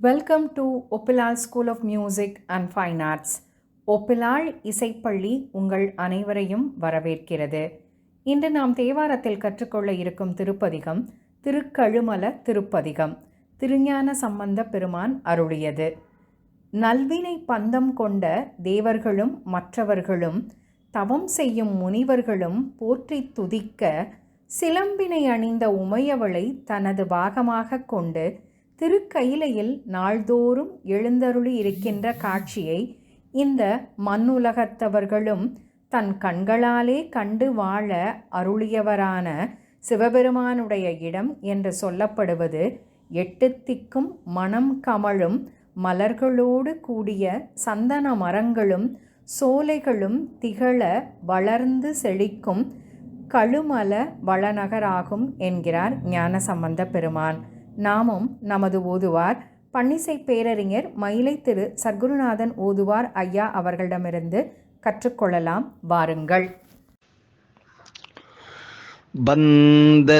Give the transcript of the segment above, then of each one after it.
Welcome to Oppilal school of music and fine arts Oppilal இசைப்பள்ளி உங்கள் அனைவரையும் வரவேற்கிறது. இன்று நாம் தேவாரத்தில் கற்றுக்கொள்ள இருக்கும் திருப்பதிகம் திருக்கழுமல திருப்பதிகம் திருஞான சம்பந்த பெருமான் அருளியது. நல்வினை பந்தம் கொண்ட தேவர்களும் மற்றவர்களும் தவம் செய்யும் முனிவர்களும் போற்றி துதிக்க சிலம்பினை அணிந்த உமையவளை தனது பாகமாக கொண்டு திருக்கயிலையில் நாள்தோறும் எழுந்தருளி இருக்கின்ற காட்சியை இந்த மண்ணுலகத்தவர்களும் தன் கண்களாலே கண்டு வாழ அருளியவரான சிவபெருமானுடைய இடம் என்று சொல்லப்படுவது எட்டு திக்கும் மனம் கமழும் மலர்களோடு கூடிய சந்தன மரங்களும் சோலைகளும் திகழ வளர்ந்து செழிக்கும் கழுமல வளநகராகும் என்கிறார் ஞானசம்பந்த பெருமான். நாமும் நமது ஓதுவார். பன்னிசை பேரறிஞர் மயிலை திரு சர்க்குருநாதன் ஓதுவார் ஐயா அவர்களிடமிருந்து கற்றுக்கொள்ளலாம். வாருங்கள். பந்தத்தால்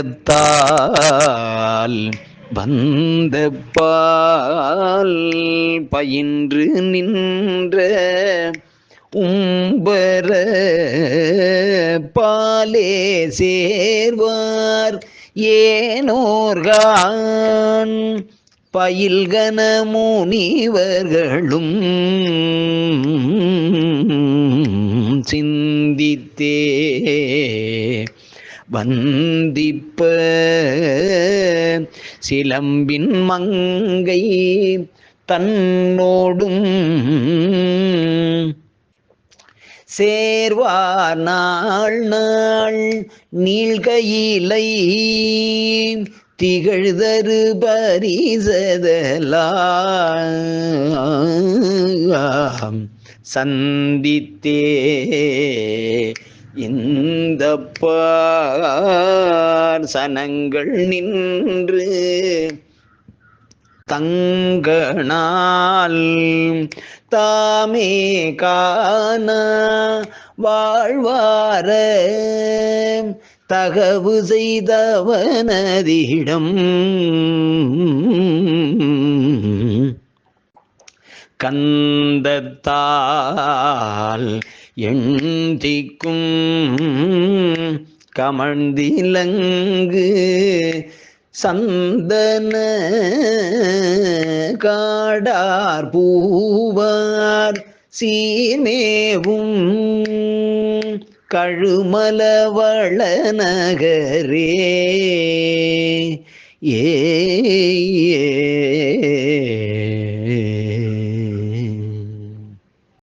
வந்த பால் பயின்று நின்ற உம்பர பாலே சேர்வார். ஏனோர்கான் பயில்கன முனிவர்களும் சிந்தித்தே வந்திப்ப சிலம்பின் மங்கை தன்னோடும் சேர்வார் நாள் நாள் நீள்கையிலை. திகழ்தரு பரிசதலாம். சந்தித்தே இந்த பார் சனங்கள் நின்று தங்கனால் தாமே காண வாழ்வார தகவு செய்தவனதிடம். கந்தத்தால் எண்டிக்கும் கமழ்ந்திலங்கு சந்தன காடார் பூவார் சீமேவும் கழுமலவள நகரே. ஏ